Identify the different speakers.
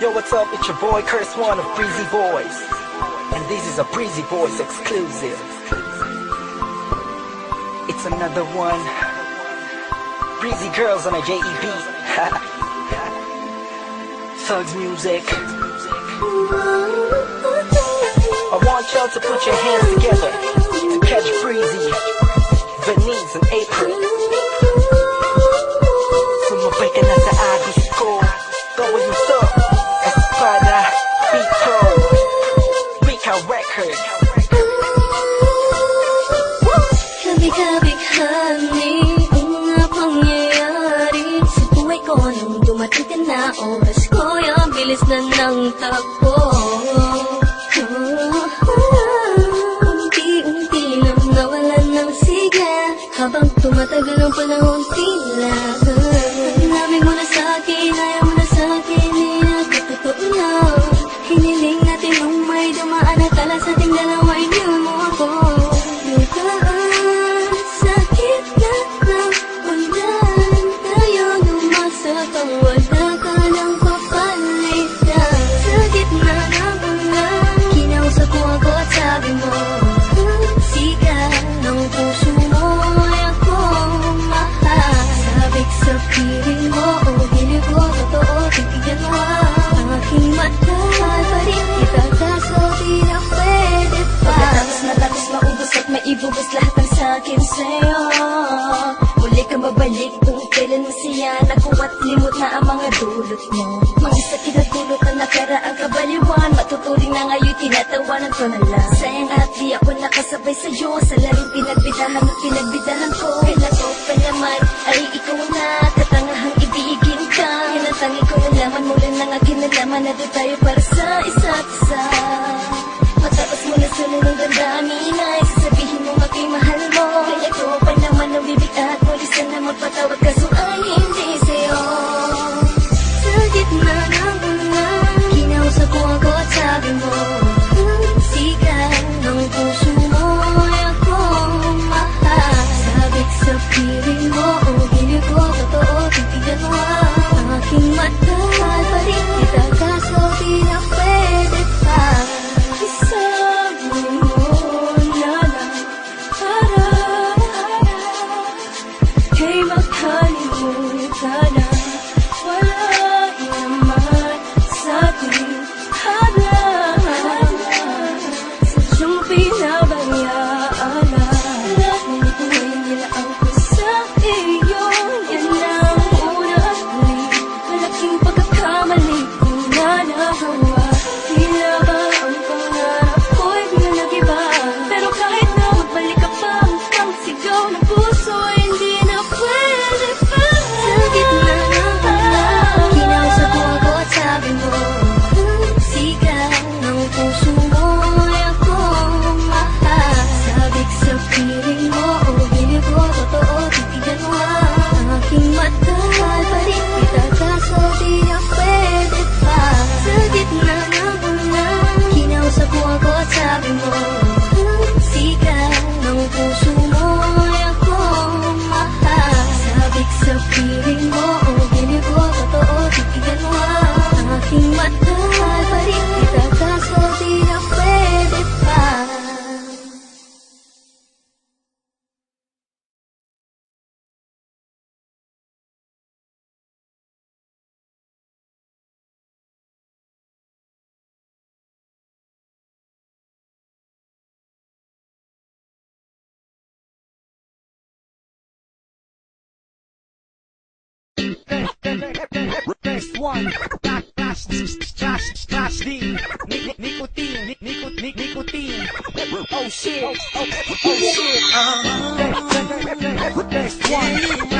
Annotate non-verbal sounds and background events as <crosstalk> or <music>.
Speaker 1: Yo, what's up? It's your boy Curse One of Breezy Boys. And this is a Breezy Boys exclusive. It's another one. Breezy Girls on a JEB. <laughs> Thugs music. I want y'all to put your hands together to catch Breezy, Venice, and April. Ka na sa agos ko Gawin mo to Espada Bito Rika Records
Speaker 2: Kabig-kabighani ang pangyayari Sa buhay ko dumating na Oras ko. Yung bilis na ng takbo kailan masaya Naku at limot na ang mga dulot mo? Mga sakit at dulot na nakaraang kabaliwan. Matuturing na ngayon tinatawanan ko na lang. Sayang at di ako nakasabay sa'yo Sa laring pinagbidahan at pinagbidahan ko. Kailan ko pa naman ay ikaw na Katangahang ibigin ka? Yan ang tangi ko nalaman mula ng akin nalaman. Na di tayo para sa isa't isa. Matapos mo na sunod ng damdamin ay Sasabihin mo ako'y mahal mo. Kaya at
Speaker 1: Next one Slash Slash Slash D Nic- Nicotine Nic- Nic- Nic- Nicotine Oh shit Oh, oh shit uh, Next one